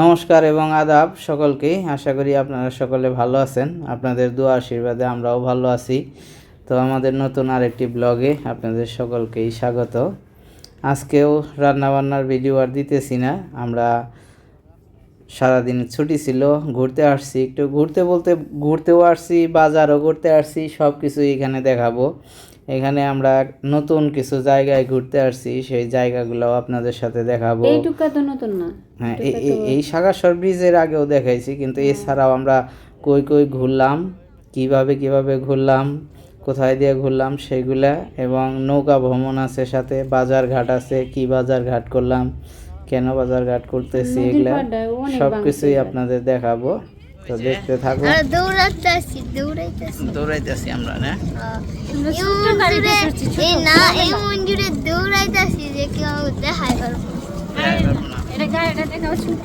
নমস্কার এবং আদাব সকলকেই আশা করি আপনারা সকলে ভালো আছেন। আপনাদের দোয়া আশীর্বাদে আমরাও ভালো আছি। তো আমাদের নতুন আরেকটি ব্লগে আপনাদের সকলকেই স্বাগত। আজকেও রান্নাবান্নার ভিডিও আর দিতেছি না। আমরা সারাদিন ছুটি ছিল, ঘুরতে আসছি, একটু ঘুরতে বলতে, ঘুরতেও আসছি, বাজারও ঘুরতে আসছি সব কিছুই এখানে দেখাবো। এখানে আমরা নতুন কিছু জায়গায় ঘুরতে আসছি সেই জায়গাগুলোও আপনাদের সাথে দেখাবো। এইটুকা তো নতুন না। হ্যাঁ এই সাগাসর ব্রিজের আগেও দেখাইছি কিন্তু এছাড়াও আমরা কই কই ঘুরলাম কীভাবে কীভাবে ঘুরলাম কোথায় দিয়ে ঘুরলাম সেগুলা এবং নৌকা ভ্রমণ আছে সাথে বাজার ঘাট আছে কি বাজার ঘাট করলাম কেন বাজার ঘাট করতেছি এগুলা সব কিছুই আপনাদের দেখাবো। তো দেখতে থাকুন। আর দৌড়াতেছি দৌড়াইতেছি দৌড়াইতেছি আমরা না? এই না এই মঞ্জুরে দৌড়াইতেছি যে কেউ দেখাই পারব এটা গাড়িটা দেখাও ছোট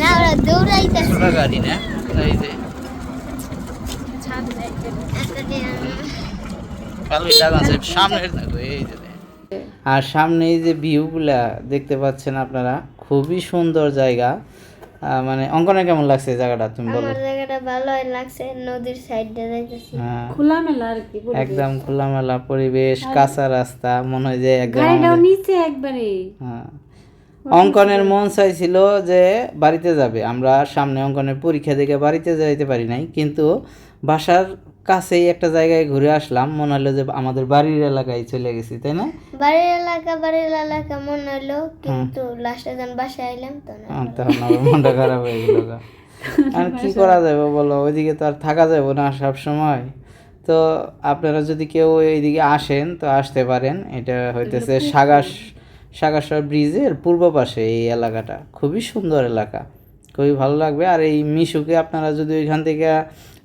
না ওরা দৌড়াইতেছি ছোট গাড়ি না? এই যে। ছাদ একটা দিয়ে আমি- ভালোই লাগাচ্ছে সামনের এই যে আর সামনে এই যে ভিউগুলা দেখতে পাচ্ছেন আপনারা খুবই সুন্দর জায়গা। মানে অঙ্কনে কেমন লাগছে জায়গাটা? তুমি বলো। আমার জায়গাটা ভালো লাগছে নদীর সাইড দিয়ে যাইতেছি হ্যাঁ। খোলা মেলা আর কি। একদম খোলামেলা পরিবেশ কাঁচা রাস্তা মনে হয় যে একদম নিচে একবারে। হ্যাঁ। অঙ্কনের মন চাইছিল যে বাড়িতে যাবে। আমরা সামনে অঙ্কনের পরীক্ষা দেখে বাড়িতে যাইতে পারি নাই কিন্তু বাসার কাছেই একটা জায়গায় ঘুরে আসলাম। মনে হলো যে আমাদের বাড়ির এলাকায় চলে গেছি তাই না? বাড়ির এলাকা বাড়ির এলাকা মনে হলো কিন্তু লাস্টে যখন বাসায় আইলাম তো না তখন আমার মনটা খারাপ হয়ে গেল আর কি করা যাবে বলো? ওইদিকে তো আর থাকা যাবে না সব সময় তো আপনারা যদি কেউ এইদিকে আসেন তো আসতে পারেন। এটা হইতেছে সাগাস সাগাসর ব্রিজের পূর্ব পাশে এই এলাকাটা। খুবই সুন্দর এলাকা। খুবই ভালো লাগবে। আর এই মিশুকে আপনারা যদি ওইখান থেকে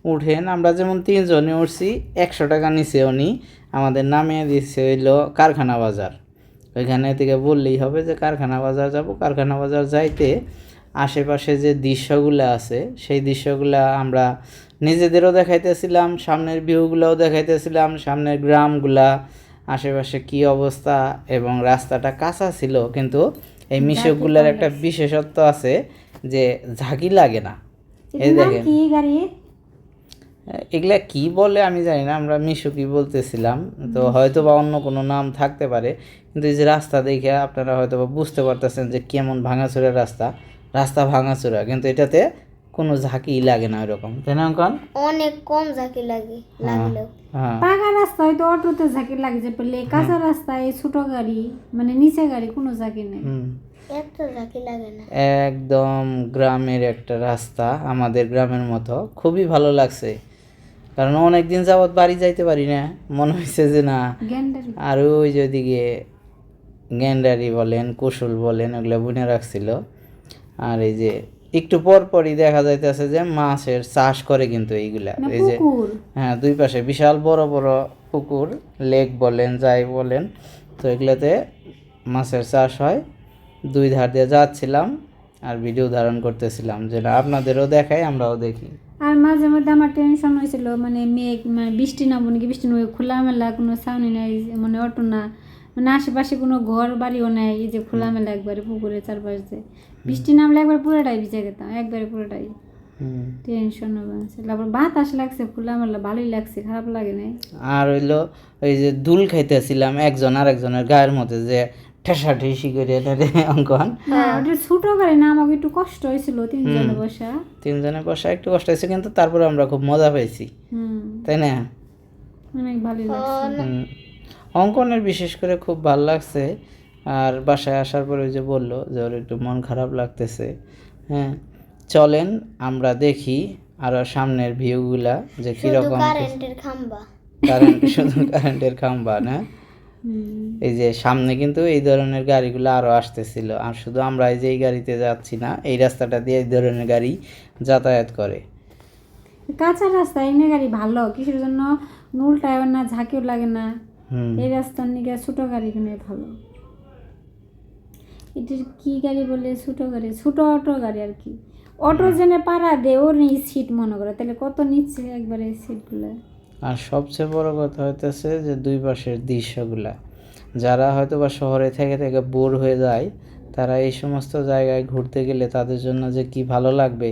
উঠেন আমরা যেমন তিনজনে উঠছি একশো টাকা নিচে উনি। আমাদের নামিয়ে দিচ্ছে হইল কারখানা বাজার। ওইখানে থেকে বললেই হবে যে কারখানা বাজার যাব। কারখানা বাজার যাইতে আশেপাশে যে দৃশ্যগুলো আছে সেই দৃশ্যগুলা আমরা নিজেদেরও দেখাইতেছিলাম সামনের ভিউগুলোও দেখাইতেছিলাম সামনের গ্রামগুলা আশেপাশে কি অবস্থা এবং রাস্তাটা কাঁচা ছিল কিন্তু এই মিশকগুলোর একটা বিশেষত্ব আছে যে ঝাঁকি লাগে না। এই দেখেন। এগুলা কি বলে আমি জানি না আমরা মিশুকি বলতেছিলাম। তো হয়তো বা অন্য কোনো নাম থাকতে পারে কিন্তু এই যে রাস্তা দেখে আপনারা হয়তো বা বুঝতে পারতেছেন যে কেমন ভাঙাচোরা রাস্তা। রাস্তা ভাঙাচোরা কিন্তু এটাতে কোনো ঝাঁকি লাগে না ওইরকম। তাই না অঙ্কন? অনেক কম ঝাঁকি লাগে লাগলেও। হ্যাঁ। পাকা রাস্তা হয়তো অটোতে ঝাঁকি লাগছে পেলে কাঁচা রাস্তায় ছোট গাড়ি মানে নিচে গাড়ি কোনো ঝাঁকি নেই। হুম। এত ঝাঁকি লাগে না। একদম গ্রামের একটা রাস্তা আমাদের গ্রামের মতো। খুবই ভালো লাগছে। কারণ অনেক দিন যাবৎ বাড়ি যাইতে পারি না। মনে হয়েছে যে না আর ওই যে ওইদিকে গ্যান্ডারি বলেন কুশুল বলেন ওগুলো বুনে রাখছিল। আর এই যে একটু পর পরই দেখা যাইতেছে যে মাছের চাষ করে কিন্তু এইগুলা। এই যে হ্যাঁ দুই পাশে বিশাল বড় বড় পুকুর লেক বলেন যাই বলেন। তো এগুলাতে মাছের চাষ হয়। দুই ধার দিয়ে যাচ্ছিলাম। আর ভিডিও ধারণ করতেছিলাম যেটা আপনাদেরও দেখাই আমরাও দেখি। আর মাঝে মধ্যে আমার টেনশন হয়েছিল মানে মেঘ মানে বৃষ্টি নামবো নাকি বৃষ্টি নামবে খোলামেলা কোনো ছাউনি নাই মানে অটো না। মানে আশেপাশে কোনো ঘর বাড়িও নাই এই যে খোলামেলা একবারে পুকুরের চারপাশে। বৃষ্টি নামলে একবার পুরোটাই ভিজে গেতাম একবারে পুরোটাই। টেনশন আবার বাতাস লাগছে খোলামেলা ভালোই লাগছে খারাপ লাগে নাই। আর হইল ওই যে দুল খাইতেছিলাম একজন আর একজনের গায়ের মধ্যে যে ঠেসা ঠেসি করে এটা অঙ্কন। হ্যাঁ ওটা ছোট গাড়ি না আমাকে একটু কষ্ট হয়েছিল তিনজনে বসা। তিনজনে বসা একটু কষ্ট হয়েছে কিন্তু তারপরে আমরা খুব মজা পেয়েছি। তাই না? অনেক লাগছে। অঙ্কনের বিশেষ করে খুব ভালো লাগছে আর বাসায় আসার পরে ওই যে বলল যে ওর একটু মন খারাপ লাগতেছে। হ্যাঁ চলেন আমরা দেখি আরও সামনের ভিউগুলা যে কীরকম কারেন্টের খাম্বা। কারেন্ট শুধু কারেন্টের খাম্বা না? এই যে সামনে কিন্তু এই ধরনের গাড়িগুলো আরও আসতেছিল। আর শুধু আমরা এই যে এই গাড়িতে যাচ্ছি না এই রাস্তাটা দিয়ে এই ধরনের গাড়ি যাতায়াত করে। কাঁচা রাস্তা এনে গাড়ি ভালো কিসের জন্য? নুলটায় না ঝাঁকিও লাগে না। এই রাস্তার নিকে ছোট গাড়ি কিনে ভালো। এটার কি গাড়ি বলে? ছোটো গাড়ি ছোট অটো গাড়ি আর কি। অটো জেনে পাড়া দে ওর নেই সিট মনে করে। তাহলে কত নিচ্ছে একবারে সিটগুলো আর সবচেয়ে বড় কথা হইতেছে যে দুই পাশের দৃশ্যগুলা। যারা হয়তো বা শহরে থেকে থেকে বোর হয়ে যায়, তারা এই সমস্ত জায়গায় ঘুরতে গেলে তাদের জন্য যে কি ভালো লাগবে,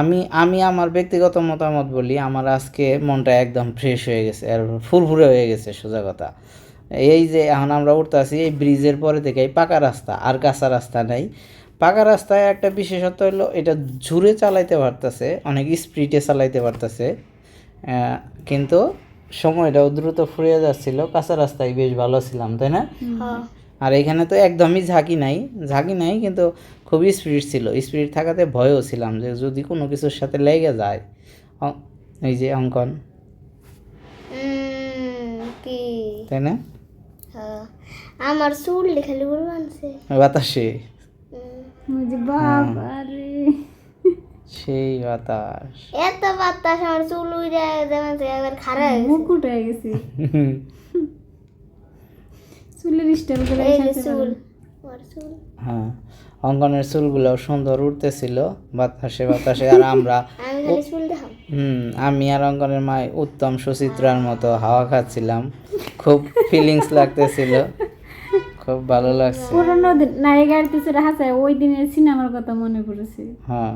আমি আমি আমার ব্যক্তিগত মতামত বলি, আমার আজকে মনটা একদম ফ্রেশ হয়ে গেছে, আর ফুরফুরে হয়ে গেছে, সোজা কথা। এই যে এখন আমরা উঠতে আছি এই ব্রিজের পরে থেকে এই পাকা রাস্তা, আর কাঁচা রাস্তা নাই। পাকা রাস্তায় একটা বিশেষত্ব হলো এটা জুড়ে চালাইতে পারতেছে, অনেক স্পিডে চালাইতে পারতেছে। কিন্তু সময়টাও দ্রুত ফুরিয়ে যাচ্ছিল। কাঁচা রাস্তায় বেশ ভালো ছিলাম তাই না? হ্যাঁ। আর এখানে তো একদমই ঝাঁকি নাই। ঝাঁকি নাই কিন্তু খুবই স্পিড ছিল। স্পিড থাকাতে ভয়ও ছিলাম যে যদি কোনো কিছুর সাথে লেগে যায়। এই যে অঙ্কন। তাই না? হ্যাঁ। আমার চুল খালি বাতাসে। বাবা রে সেই বাতাস। এত বাতাস আমার চুল উড়ে যেমন একবার খারাপ হয়ে গেছে। মুকুট হয়ে গেছে। চুলের স্টাইল করে এই চুল হ্যাঁ অঙ্কনের চুলগুলো সুন্দর উঠতেছিল বাতাসে বাতাসে আর আমরা হুম আমি আর অঙ্কনের মায় উত্তম সুচিত্রার মতো হাওয়া খাচ্ছিলাম। খুব ফিলিংস লাগতেছিল। খুব ভালো লাগছে। পুরোনো নায়িকার পিছনে হাসায় ওই দিনের সিনেমার কথা মনে পড়েছে। হ্যাঁ।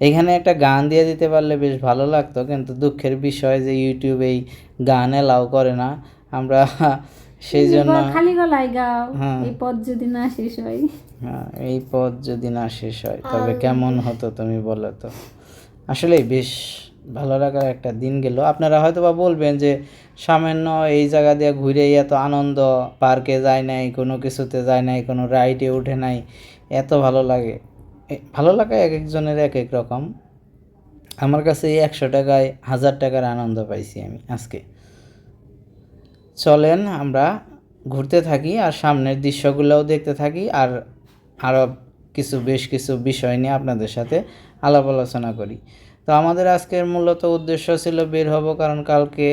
এখানে একটা গান দিয়ে দিতে পারলে বেশ ভালো লাগতো কিন্তু দুঃখের বিষয় যে ইউটিউব এই গান এলাও করে না। আমরা সেই জন্য খালি গলায় গাও হ্যাঁ। এই পথ যদি না শেষ হয়। হ্যাঁ, এই পথ যদি না শেষ হয় তবে কেমন হতো তুমি বলো তো? আসলে বেশ ভালো লাগার একটা দিন গেল। আপনারা হয়তো বা বলবেন যে সামান্য এই জায়গা দিয়ে ঘুরে এত আনন্দ, পার্কে যায় নাই, কোনো কিছুতে যায় নাই, কোনো রাইডে উঠে নাই, এত ভালো লাগে। ভালো লাগা এক একজনের এক এক রকম। আমার কাছে এই একশো টাকায় হাজার টাকার আনন্দ পাইছি আমি আজকে। চলেন আমরা ঘুরতে থাকি আর সামনের দৃশ্যগুলোও দেখতে থাকি আর আরও কিছু, বেশ কিছু বিষয় নিয়ে আপনাদের সাথে আলাপ আলোচনা করি। তো আমাদের আজকের মূলত উদ্দেশ্য ছিল বের হব কারণ কালকে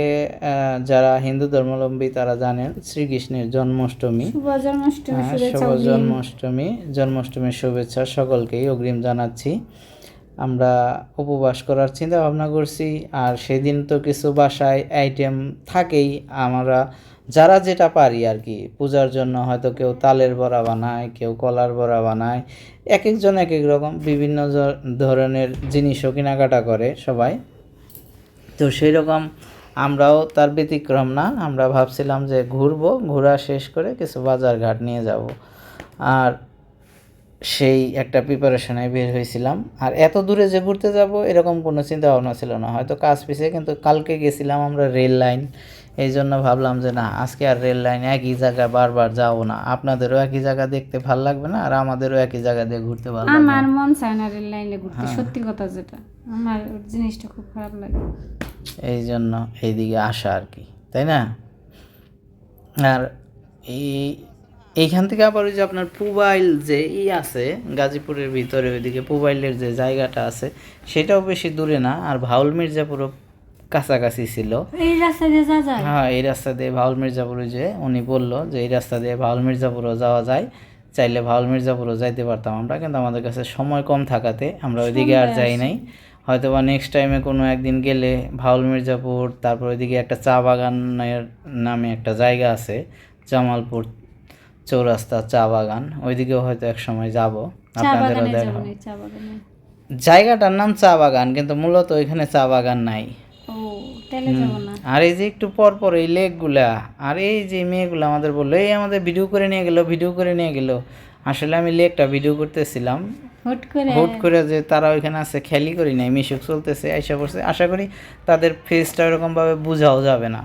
যারা হিন্দু ধর্মাবলম্বী তারা জানেন শ্রীকৃষ্ণের জন্মাষ্টমী। শুভ জন্মাষ্টমী হ্যাঁ, জন্মাষ্টমীর শুভেচ্ছা সকলকেই অগ্রিম জানাচ্ছি। আমরা উপবাস করার চিন্তা ভাবনা করছি আর সেদিন তো কিছু বাসায় আইটেম থাকেই। আমরা যারা যেটা পারি আর কি পূজার জন্য হয়তো কেউ তালের বড়া বানায় কেউ কলার বড়া বানায় এক একজন এক এক রকম বিভিন্ন ধরনের জিনিসও কেনাকাটা করে সবাই। তো সেই রকম আমরাও তার ব্যতিক্রম না, আমরা ভাবছিলাম যে ঘুরবো, ঘোরা শেষ করে কিছু বাজার ঘাট নিয়ে যাব। আর সেই একটা প্রিপারেশনে বের হয়েছিলাম। আর এত দূরে যে ঘুরতে যাব এরকম কোনো চিন্তা ভাবনা ছিল না। হয়তো কাজ পিছিয়ে কিন্তু কালকে গেছিলাম আমরা রেল লাইন। এই জন্য ভাবলাম যে না আজকে আর রেল লাইন একই জায়গায় বারবার যাব না। আপনাদেরও একই জায়গা দেখতে ভালো লাগবে না আর আমাদেরও একই জায়গা দিয়ে ঘুরতে ভালো লাগবে আমার মন চায় না রেল লাইনে ঘুরতে হ্যাঁ। সত্যি কথা যেটা। আমার জিনিসটা খুব খারাপ লাগে। এই জন্য এইদিকে আসা আর কি তাই না? আর এই এইখান থেকে আবার ওই যে আপনার পুবাইল যে ই আছে গাজীপুরের ভিতরে ওইদিকে পুবাইলের যে জায়গাটা আছে সেটাও বেশি দূরে না আর ভাউল মির্জাপুরও কাছাকাছি ছিল। এই রাস্তা দিয়ে যা যায়? হ্যাঁ এই রাস্তা দিয়ে ভাউল মির্জাপুরে যে উনি বলল যে এই রাস্তা দিয়ে ভাউল মির্জাপুরও যাওয়া যায়। চাইলে ভাউল মির্জাপুরও যাইতে পারতাম আমরা কিন্তু আমাদের কাছে সময় কম থাকাতে আমরা ওইদিকে আর যাই নাই। হয়তো বা নেক্সট টাইমে কোনো একদিন গেলে ভাউল মির্জাপুর তারপর ওইদিকে একটা চা বাগানের নামে একটা জায়গা আছে জামালপুর চৌরাস্তা চা বাগান। ওইদিকেও হয়তো এক সময় যাব। আপনাদেরও দেখা জায়গাটার নাম চা বাগান কিন্তু মূলত ওইখানে চা বাগান নাই। আর এই যে একটু পর পর এই লেকগুলা আর এই যে মেয়েগুলো আমাদের বলল এই আমাদের ভিডিও করে নিয়ে গেলো ভিডিও করে নিয়ে গেলো। আসলে আমি লেকটা ভিডিও করতেছিলাম। হুট করে? হুট করে যে তারা ওইখানে আছে খেয়ালই করি নাই মিশুক চলতেছে আইসা পড়ছে। আশা করি তাদের ফেসটা ওরকমভাবে বোঝাও যাবে না।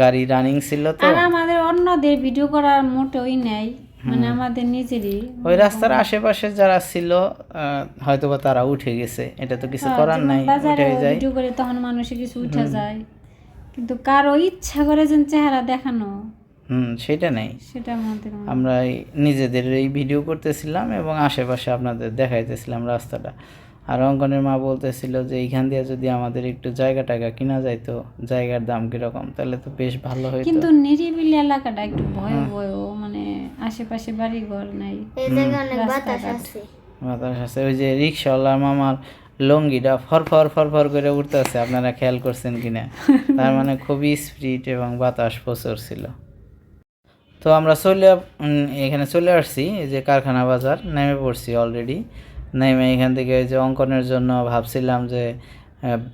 গাড়ি রানিং ছিল তো। আর আমাদের অন্যদের ভিডিও করার মোটেই নেই। মানে আমাদের নিজেরই ওই রাস্তার আশেপাশে যারা ছিল হয়তো বা তারা উঠে গেছে। এটা তো কিছু করার নাই উঠে যায়। ভিডিও করে তখন মানুষে কিছু উঠে যায়। কিন্তু কারও ইচ্ছা করে যেন চেহারা দেখানো হুম সেটা নেই। সেটা আমাদের আমরা নিজেদের এই ভিডিও করতেছিলাম এবং আশেপাশে আপনাদের দেখাইতেছিলাম রাস্তাটা। আর অঙ্কনের মা বলতেছিল যে এইখান দিয়ে যদি আমাদের একটু জায়গা টাকা কিনা যাইতো জায়গার দাম কীরকম? তাহলে তো বেশ ভালো হইতো। কিন্তু নিরিবিলি এলাকাটা একটু ভয় ভয় মানে আশেপাশে বাড়ি ঘর নাই। এই জায়গায় অনেক বাতাস আছে। বাতাস আছে। ওই যে রিক্সাওয়ালার মামার লঙ্গিটা ফরফর ফরফর করে উঠতেছে। আপনারা খেয়াল করছেন কিনা? তার মানে খুবই স্পিড এবং বাতাস প্রচুর ছিল। তো আমরা চলে এখানে চলে আসছি। এই যে কারখানা বাজার নেমে পড়ছি অলরেডি। নেমে এখান থেকে এই যে অঙ্কনের জন্য ভাবছিলাম যে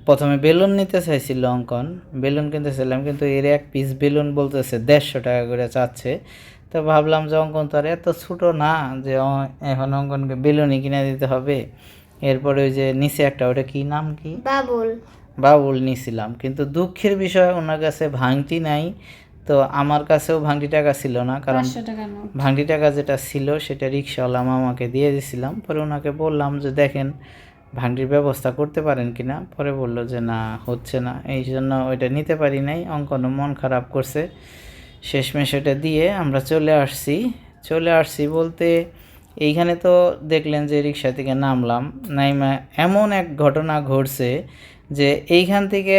প্রথমে বেলুন নিতে চাইছিল অঙ্কন। বেলুন কিনতে চাইলাম কিন্তু এর এক পিস বেলুন বলতেছে দেড়শো টাকা করে চাচ্ছে। তো ভাবলাম যে অঙ্কন তো আর এত ছোটো না যে এখন অঙ্কনকে বেলুনই কিনে দিতে হবে। এরপরে ওই যে নিচে একটা ওটা কি নাম কি? বাবুল। বাবুল নিছিলাম কিন্তু দুঃখের বিষয় ওনার কাছে ভাঙটি নাই। তো আমার কাছেও ভাঙটি টাকা ছিল না কারণ পাঁচশো টাকা ভাঙটি টাকা যেটা ছিল সেটা রিক্সাওয়ালা মামাকে দিয়ে দিছিলাম। পরে ওনাকে বললাম যে দেখেন ভাঙটির ব্যবস্থা করতে পারেন কিনা পরে বলল যে না হচ্ছে না। এই জন্য ওইটা নিতে পারি নাই। অঙ্কনও মন খারাপ করছে। শেষমেশ ওটা দিয়ে আমরা চলে আসছি। চলে আসছি বলতে এইখানে তো দেখলেন যে রিক্সা থেকে নামলাম। নাইমা এমন এক ঘটনা ঘটছে যে এইখান থেকে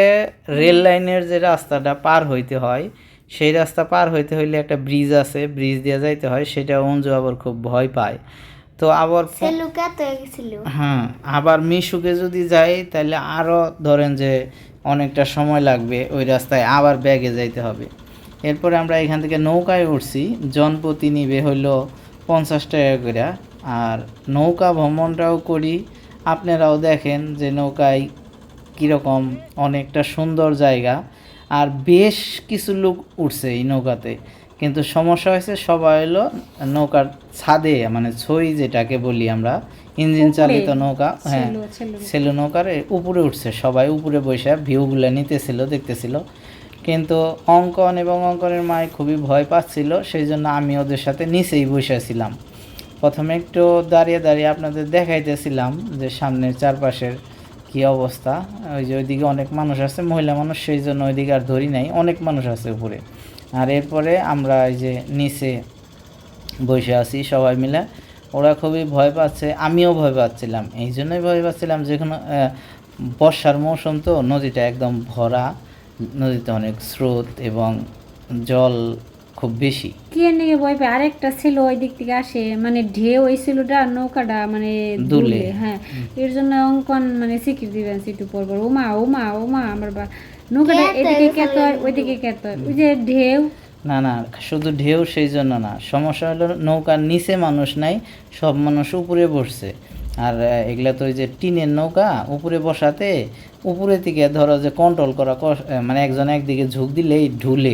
রেল লাইনের যে রাস্তাটা পার হইতে হয় সেই রাস্তা পার হইতে হইলে একটা ব্রিজ আছে ব্রিজ দিয়ে যাইতে হয় সেটা অঞ্জু আবার খুব ভয় পায়। তো আবার হয়ে আবার মিশুকে যদি যাই তাহলে আরও ধরেন যে অনেকটা সময় লাগবে ওই রাস্তায় আবার ব্যাগে যাইতে হবে। এরপরে আমরা এখান থেকে নৌকায় উঠছি জনপ্রতি নিবে হইল পঞ্চাশ টাকা করে আর নৌকা ভ্রমণটাও করি আপনারাও দেখেন যে নৌকায় কীরকম অনেকটা সুন্দর জায়গা। আর বেশ কিছু লোক উঠছে এই নৌকাতে। কিন্তু সমস্যা হয়েছে সবাই হলো নৌকার ছাদে মানে ছই যেটাকে বলি আমরা ইঞ্জিন চালিত নৌকা হ্যাঁ ছিল নৌকার উপরে উঠছে সবাই উপরে বসে ভিউগুলো নিতেছিল দেখতেছিল। কিন্তু অঙ্কন এবং অঙ্কনের মায় খুবই ভয় পাচ্ছিল সেই জন্য আমি ওদের সাথে নিচেই বসেছিলাম প্রথমে একটু দাঁড়িয়ে দাঁড়িয়ে আপনাদের দেখাইতেছিলাম যে সামনের চারপাশের কি অবস্থা? ওই যে ওইদিকে অনেক মানুষ আছে, মহিলা মানুষ, সেই জন্য ওইদিকে আর ধরি নাই, অনেক মানুষ আছে উপরে। আর এরপরে আমরা এই যে নিচে বসে আছি সবাই মিলে, ওরা খুবই ভয় পাচ্ছে, আমিও ভয় পাচ্ছিলাম। এই জন্যই ভয় পাচ্ছিলাম যে কোনো বর্ষার মৌসুম তো, নদীটা একদম ভরা, নদীতে অনেক স্রোত এবং জল খুব বেশি। কে নিয়ে ভয় পায় আরেকটা ছিল ওই দিক থেকে আসে মানে ঢেউ ওই ছিলটা নৌকাটা মানে দুলে। হ্যাঁ। এর জন্য অঙ্কন মানে স্বীকৃতি দিবেন একটু পর পর ওমা ওমা ওমা আমার বা নৌকাটা এদিকে কেত হয় ওইদিকে কেত হয়। ওই যে ঢেউ। না না শুধু ঢেউ সেই জন্য না। সমস্যা হলো নৌকার নিচে মানুষ নাই সব মানুষ উপরে বসছে। আর এগুলা তো ওই যে টিনের নৌকা উপরে বসাতে উপরে থেকে ধরো যে কন্ট্রোল করা মানে একজন একদিকে ঝুঁক দিলেই ঢুলে।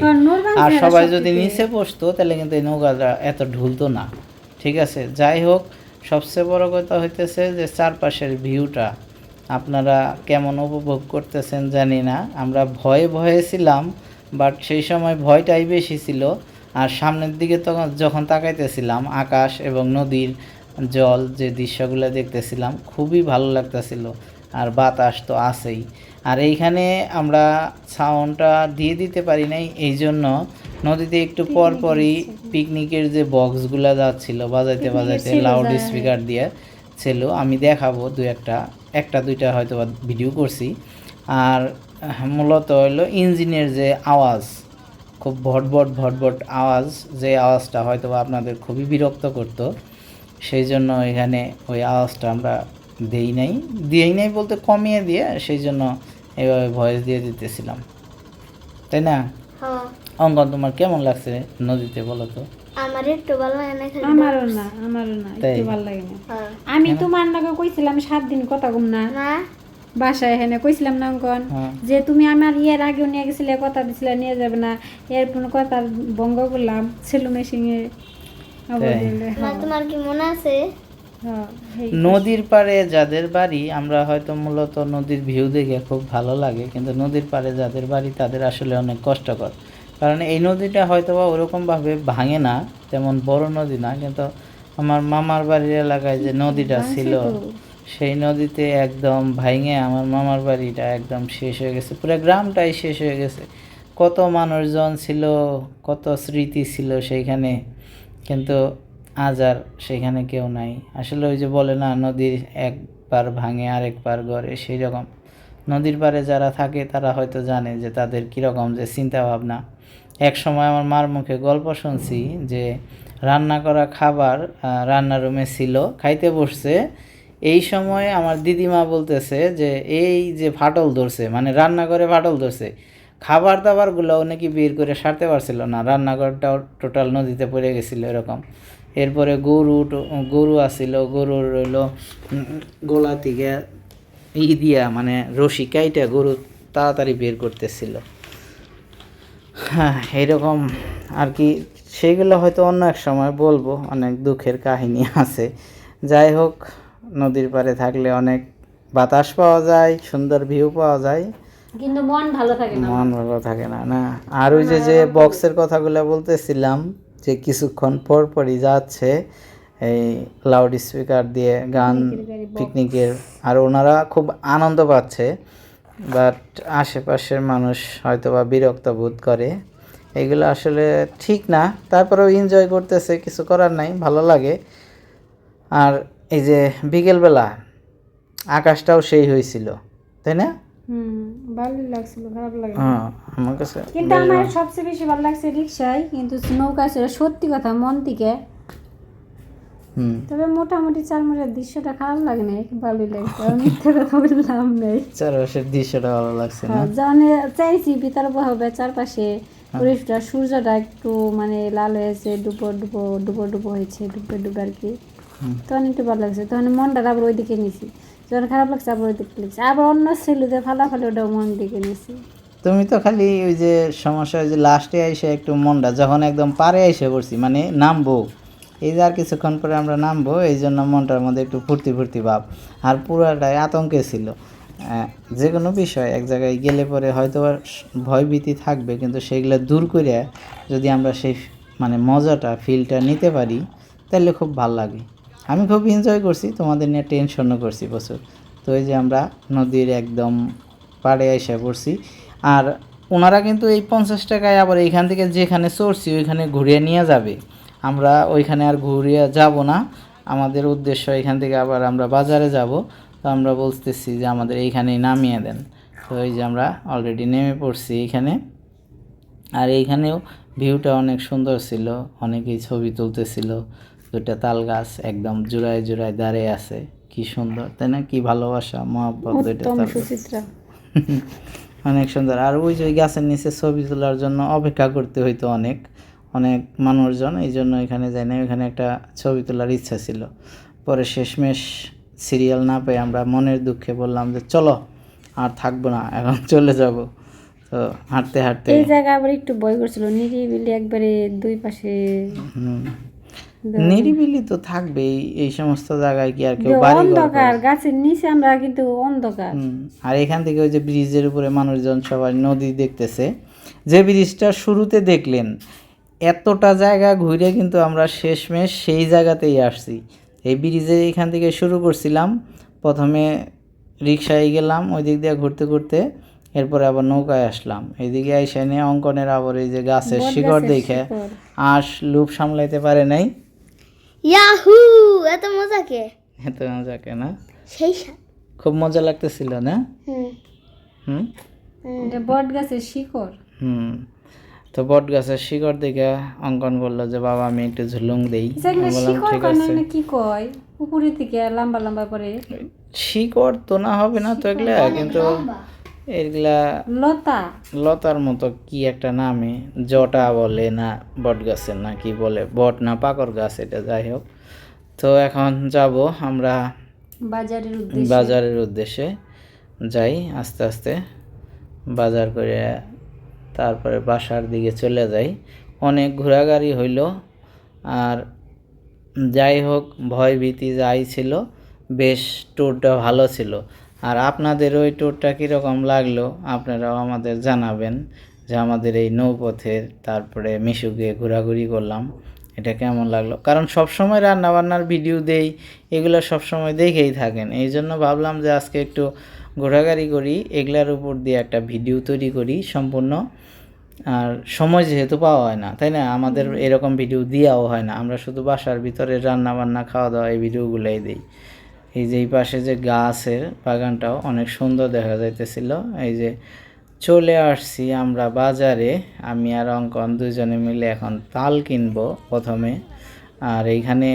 আর সবাই যদি নিচে বসতো তাহলে কিন্তু এই নৌকাটা এত ঢুলতো না। ঠিক আছে? যাই হোক সবচেয়ে বড় কথা হইতেছে যে চারপাশের ভিউটা আপনারা কেমন উপভোগ করতেছেন জানি না। আমরা ভয়ে ভয়ে ছিলাম বাট সেই সময় ভয়টাই বেশি ছিল। আর সামনের দিকে তখন যখন তাকাইতেছিলাম আকাশ এবং নদীর জল যে দৃশ্যগুলো দেখতেছিলাম খুবই ভালো লাগতেছিল। আর বাতাস তো আছেই। আর এইখানে আমরা সাউন্ডটা দিয়ে দিতে পারি নাই এই জন্য নদীতে একটু পর পরই পিকনিকের যে বক্সগুলো যাচ্ছিল বাজাইতে বাজাইতে লাউড স্পিকার দিয়ে ছিল আমি দেখাবো দু একটা একটা দুইটা হয়তো ভিডিও করছি। আর মূলত হলো ইঞ্জিনের যে আওয়াজ খুব ভটভট ভটভট আওয়াজ যে আওয়াজটা হয়তো আপনাদের খুবই বিরক্ত করতো। সেই জন্য এখানে ওই আওয়াজটা আমরা দেই নাই। দিয়েই নাই বলতে কমিয়ে দিয়ে সেই জন্য এভাবে ভয়েস দিয়ে দিতেছিলাম। তাই না? হ অঙ্কন তোমার কেমন লাগছে নদীতে বলো তো? আমার একটু ভালো লাগে না আমারও না আমারও না একটু ভালো লাগে না। হ্যাঁ। আমি তোমার নাকি কইছিলাম সাত দিন কথা কম না। না। বাসায় এখানে কইছিলাম না অঙ্কন হ্যাঁ। যে তুমি আমার ইয়ের আগেও নিয়ে গেছিলে কথা দিছিলে নিয়ে যাবে না। এরপর কথা ভঙ্গ করলাম সেলু মেশিনে তোমার কি মনে আছে? হ্যাঁ, নদীর পাড়ে যাদের বাড়ি আমরা হয়তো মূলত নদীর ভিউ দেখে খুব ভালো লাগে কিন্তু নদীর পাড়ে যাদের বাড়ি তাদের আসলে অনেক কষ্টকর। কারণ এই নদীটা হয়তো বা ওরকমভাবে ভাঙে না তেমন বড় নদী না কিন্তু আমার মামার বাড়ির এলাকায় যে নদীটা ছিল সেই নদীতে একদম ভাঙে আমার মামার বাড়িটা একদম শেষ হয়ে গেছে পুরো গ্রামটাই শেষ হয়ে গেছে। কত মানুষজন ছিল কত স্মৃতি ছিল সেইখানে। কিন্তু আজ আর সেখানে কেউ নাই। আসলে ওই যে বলে না, নদীর একবার ভাঙে আরেক পার গড়ে সেই রকম নদীর পাড়ে যারা থাকে, তারা হয়তো জানে যে তাদের কীরকম যে চিন্তা ভাবনা এক সময় আমার মার মুখে গল্প শুনছি যে রান্না করা খাবার রান্নার রুমে ছিল, খাইতে বসছে। এই সময় আমার দিদিমা বলতেছে যে, এই যে ফাটল ধরছে মানে রান্না করে ফাটল ধরছে। খাবার দাবারগুলোও নাকি বের করে সারতে পারছিল না। রান্নাঘরটাও টোটাল নদীতে পড়ে গেছিল এরকম। এরপরে গরু গরু আসছিল গরুর রইল গোলা থেকে ই দিয়া মানে রশি কাইটা গরু তাড়াতাড়ি বের করতেছিল। হ্যাঁ এরকম আর কি। সেইগুলো হয়তো অন্য এক সময় বলব, অনেক দুঃখের কাহিনী আছে। যাই হোক, নদীর পাড়ে থাকলে অনেক বাতাস পাওয়া যায়, সুন্দর ভিউ পাওয়া যায়। কিন্তু মন ভালো থাকে না। মন ভালো থাকে না না। আর ওই যে যে বক্সের কথাগুলো বলতেছিলাম যে কিছুক্ষণ পর পরই যাচ্ছে এই লাউড স্পিকার দিয়ে গান পিকনিকের আর ওনারা খুব আনন্দ পাচ্ছে বাট আশেপাশের মানুষ হয়তো বা বিরক্ত বোধ করে। এগুলো আসলে ঠিক না তারপরেও এনজয় করতেছে কিছু করার নাই ভালো লাগে। আর এই যে বিকেলবেলা আকাশটাও সেই হয়েছিল তাই না? হ্যাঁ আমার কাছে কিন্তু আমার সবচেয়ে বেশি ভালো লাগছে রিক্সায় কিন্তু ছিল। সত্যি কথা মন থেকে। তবে মোটামুটি দৃশ্যটা খারাপ লাগে না ভালোই লাগছে। মিথ্যে কথা বললাম নেই। চারপাশের দৃশ্যটা ভালো লাগছে না? জানে চাইছি ভিতর হবে চারপাশে পরিবেশটা সূর্যটা একটু মানে লাল হয়েছে ডুবো ডুবো ডুবো ডুবো হয়েছে ডুবে ডুবে আর কি। তখন একটু ভালো লাগছে তখন মনটা আবার ওই দিকে নিছি। যখন খারাপ লাগছে, আবার ওই দিকে লাগছে আবার অন্য ছেলেদের ফালাফালি ওটাও মন দিকে নিছি তুমি তো খালি ওই যে সমস্যা, ওই যে লাস্টে এসে একটু মনটা, যখন একদম পারে এসে পড়ছি মানে নামবো। এই যে আর কিছুক্ষণ পরে আমরা নামবো, এই জন্য মনটার মধ্যে একটু ফুর্তি ফুর্তি ভাব। আর পুরাটাই আতঙ্কে ছিল। যে কোনো বিষয় এক জায়গায় গেলে পরে হয়তো বা ভয় ভীতি থাকবে, কিন্তু সেগুলো দূর করে যদি আমরা সেই মানে মজাটা ফিলটা নিতে পারি, তাহলে খুব ভালো লাগে। আমি খুব এনজয় করছি, তোমাদের নিয়ে টেনশনও করছি প্রচুর। তো এই যে আমরা নদীর একদম পাড়ে এসে পড়ছি। আর ওনারা কিন্তু এই পঞ্চাশ টাকায় আবার এইখান থেকে যেখানে চড়ছি, ওইখানে ঘুরিয়ে নিয়ে যাবে। আমরা ওইখানে আর ঘুরিয়ে যাব না। আমাদের উদ্দেশ্য এখান থেকে আবার আমরা বাজারে যাব। তো আমরা বলতেছি যে আমাদের এইখানেই নামিয়ে দেন। তো এই যে আমরা অলরেডি নেমে পড়ছি এইখানে। আর এইখানেও ভিউটা অনেক সুন্দর ছিল, অনেকেই ছবি তুলতেছিল। দুটা তাল গাছ একদম জোড়ায় জোড়ায় দাঁড়িয়ে আছে। কি সুন্দর তাই না? কি ভালোবাসা মহাব্বত দুইটা তাল অনেক সুন্দর। আর ওই যে গাছের নিচে ছবি তোলার জন্য অপেক্ষা করতে হইতো অনেক অনেক মানুষজন এই জন্য এখানে যায় না এখানে একটা ছবি তোলার ইচ্ছা ছিল। পরে শেষমেশ সিরিয়াল না পেয়ে আমরা মনের দুঃখে বললাম যে চলো আর থাকব না এখন চলে যাব। তো হাঁটতে হাঁটতে এই জায়গা আবার একটু ভয় করছিল নিরিবিলি একবারে দুই পাশে নিরিবিলি তো থাকবেই এই সমস্ত জায়গায় কি আর কেউ বাড়ি অন্ধকার গাছের নিচে আমরা কিন্তু অন্ধকার। আর এখান থেকে ওই যে ব্রিজের উপরে মানুষজন সবাই নদী দেখতেছে। যে ব্রিজটা শুরুতে দেখলেন এতটা জায়গা ঘুরে কিন্তু আমরা শেষমেশ সেই জায়গাতেই আসছি। এই ব্রিজে এখান থেকে শুরু করছিলাম প্রথমে রিক্সায় গেলাম ওই দিক দিয়ে ঘুরতে ঘুরতে এরপরে আবার নৌকায় আসলাম। এইদিকে এসে নিয়ে অঙ্কনের আবার এই যে গাছের শিকড় দেখে। আশ লুপ সামলাইতে পারে নাই। ইয়াহু এত মজা কে? এত মজাকে না? সেই খুব মজা লাগতেছিল না? হুম। হুম? এটা বট গাছের শিকড়। হুম। তো বট গাছের শিকড় দিকে অঙ্কন করল যে বাবা আমি একটু ঝুলুং দেই। শিকড় কি কয়? উপরের দিকে লম্বা লম্বা করে। শিকড় তো না হবে না তো এগুলা কিন্তু এগুলা লতা? লতার মতো কি একটা নামে? জটা বলে না বট গাছের না কি বলে? বট না পাকর গাছ এটা যাই হোক। তো এখন যাব আমরা বাজারের উদ্দেশ্যে। বাজারের উদ্দেশ্যে যাই আস্তে আস্তে। বাজার করে তারপরে বাসার দিকে চলে যাই। অনেক ঘোরাঘুরি হইল। আর যাই হোক ভয় ভীতি যাই ছিল বেশ ট্যুরটা ভালো ছিল। আর আপনাদের ওই ট্যুরটা কীরকম লাগল আপনারাও আমাদের জানাবেন যে আমাদের এই নৌপথের তারপরে মিশুকে ঘোরাঘুরি করলাম এটা কেমন লাগল? কারণ সবসময় রান্নাবান্নার ভিডিও দেই এগুলো সব সময় দেখেই থাকেন। এই জন্য ভাবলাম যে আজকে একটু ঘোরাঘুরি করি এগুলার উপর দিয়ে একটা ভিডিও তৈরি করি সম্পূর্ণ। আর সময় যেহেতু পাওয়া হয় না তাই না? আমাদের এরকম ভিডিও দেওয়াও হয় না। আমরা শুধু বাসার ভিতরে রান্নাবান্না খাওয়া দাওয়া এই ভিডিওগুলোই দিই। এই যে এই পাশে যে গাছের বাগানটাও অনেক সুন্দর দেখা যাইতেছিল। এই যে চলে আসছি আমরা বাজারে। আমি আর অঙ্কন দুজনে মিলে এখন তাল কিনবো প্রথমে। আর এইখানে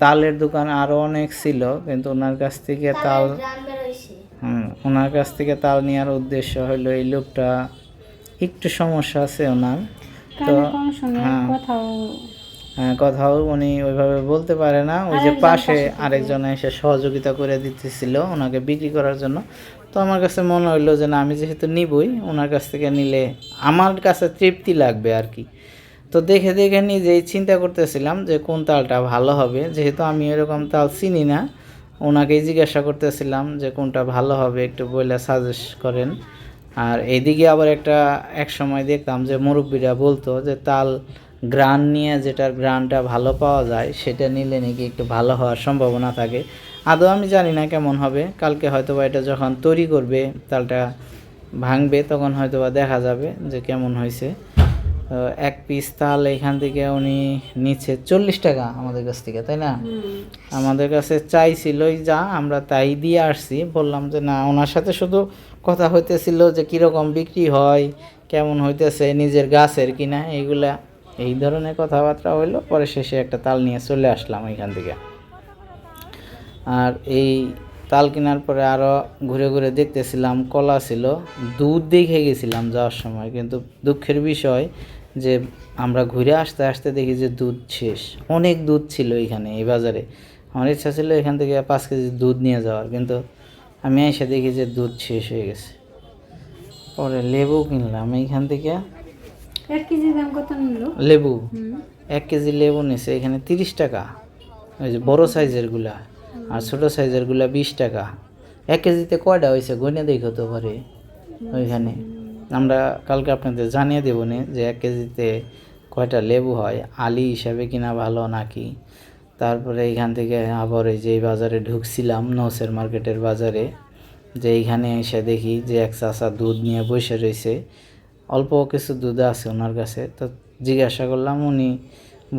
তালের দোকান আরও অনেক ছিল কিন্তু ওনার কাছ থেকে তাল হুম ওনার কাছ থেকে তাল নেওয়ার উদ্দেশ্য হলো এই লোকটা একটু সমস্যা আছে ওনার। তো হ্যাঁ। কোথাও উনি ওইভাবে বলতে পারে না। ওই যে পাশে আরেকজন এসে সহযোগিতা করে দিতেছিল ওনাকে বিক্রি করার জন্য। তো আমার কাছে মনে হইল যে না আমি যেহেতু নিবই ওনার কাছ থেকে নিলে আমার কাছে তৃপ্তি লাগবে আর কি। তো দেখে দেখে নিজেই চিন্তা করতেছিলাম যে কোন তালটা ভালো হবে। যেহেতু আমি এরকম তাল চিনি না ওনাকেই জিজ্ঞাসা করতেছিলাম যে কোনটা ভালো হবে একটু বলে সাজেস্ট করেন। আর এইদিকে আবার একটা এক সময় দেখতাম যে মুরব্বীরা বলতো যে তাল গ্রান নিয়ে যেটার গ্রানটা ভালো পাওয়া যায় সেটা নিলে নাকি একটু ভালো হওয়ার সম্ভাবনা থাকে। আদৌ আমি জানি না কেমন হবে কালকে হয়তো বা এটা যখন তৈরি করবে তালটা ভাঙবে তখন হয়তো বা দেখা যাবে যে কেমন হয়েছে। এক পিস তাল এখান থেকে উনি নিচ্ছে চল্লিশ টাকা আমাদের কাছ থেকে তাই না? আমাদের কাছে চাইছিলই যা আমরা তাই দিয়ে আসছি। বললাম যে না ওনার সাথে শুধু কথা হইতেছিল যে কীরকম বিক্রি হয় কেমন হইতেছে নিজের গাছের কিনা এইগুলা এই ধরনের কথাবার্তা হইল, পরে শেষে একটা তাল নিয়ে চলে আসলাম এখান থেকে। আর এই তাল কেনার পরে আরও ঘুরে ঘুরে দেখতেছিলাম, কলা ছিল, দুধ দেখে গেছিলাম যাওয়ার সময়। কিন্তু দুঃখের বিষয় যে আমরা ঘুরে আসতে আসতে দেখি যে দুধ শেষ, অনেক দুধ ছিল এখানে এই বাজারে। আমার ইচ্ছা ছিল এখান থেকে পাঁচ কেজি দুধ নিয়ে যাওয়ার, কিন্তু আমি এসে দেখি যে দুধ শেষ হয়ে গেছে। পরে লেবু কিনলাম, এইখান থেকে এক কেজি দাম কত নিল? লেবু। এক কেজি লেবু নিছে এখানে তিরিশ টাকা। ওই যে বড় সাইজেরগুলা আর ছোট সাইজেরগুলা বিশ টাকা। এক কেজিতে কয়টা হয়েছে গনে দেখো তো পারে ওইখানে। আমরা কালকে আপনাদের জানিয়ে দেবো নে যে এক কেজিতে কয়টা লেবু হয় আলি হিসাবে কিনা ভালো নাকি? তারপরে এইখান থেকে আবার এই যে বাজারে ঢুকছিলাম নৌসের মার্কেটের বাজারে যে এইখানে এসে দেখি যে এক চাষা দুধ নিয়ে বসে রয়েছে অল্প কিছু দুধ আছে ওনার কাছে তো জিজ্ঞাসা করলাম উনি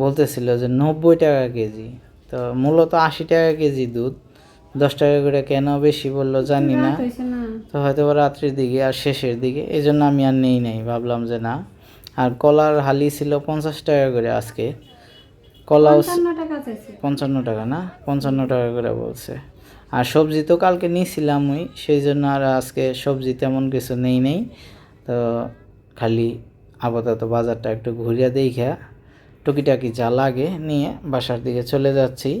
বলতেছিল যে নব্বই টাকা কেজি। তো মূলত আশি টাকা কেজি দুধ দশ টাকা করে কেন বেশি বলল জানি না। তো হয়তো রাত্রির দিকে আর শেষের দিকে এই জন্য আমি আর নেই নাই ভাবলাম যে না। আর কলার হালি ছিল পঞ্চাশ টাকা করে আজকে। কলাও পঞ্চান্ন টাকা না পঞ্চান্ন টাকা করে বলছে। আর সবজি তো কালকে নিয়েছিলাম ওই সেই জন্য আর আজকে সবজি তেমন কিছু নেই নেই। তো খালি আপাতত বাজারটা একটু ঘুরিয়ে দেখা টুকিটাকি যা লাগে নিয়ে বাসার দিকে চলে যাচ্ছি।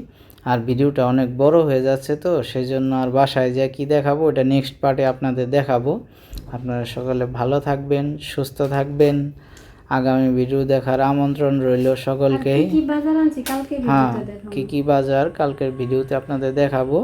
আর ভিডিওটা অনেক বড় হয়ে যাচ্ছে তো সেই জন্য আর বাসায় যা কি দেখাবো ওটা নেক্সট পার্টে আপনাদের দেখাবো। আপনারা সকলে ভালো থাকবেন সুস্থ থাকবেন। আগামী ভিডিও দেখার আমন্ত্রণ রইল সকলকেই হ্যাঁ কি কি বাজার কালকের ভিডিওতে আপনাদের দেখাবো।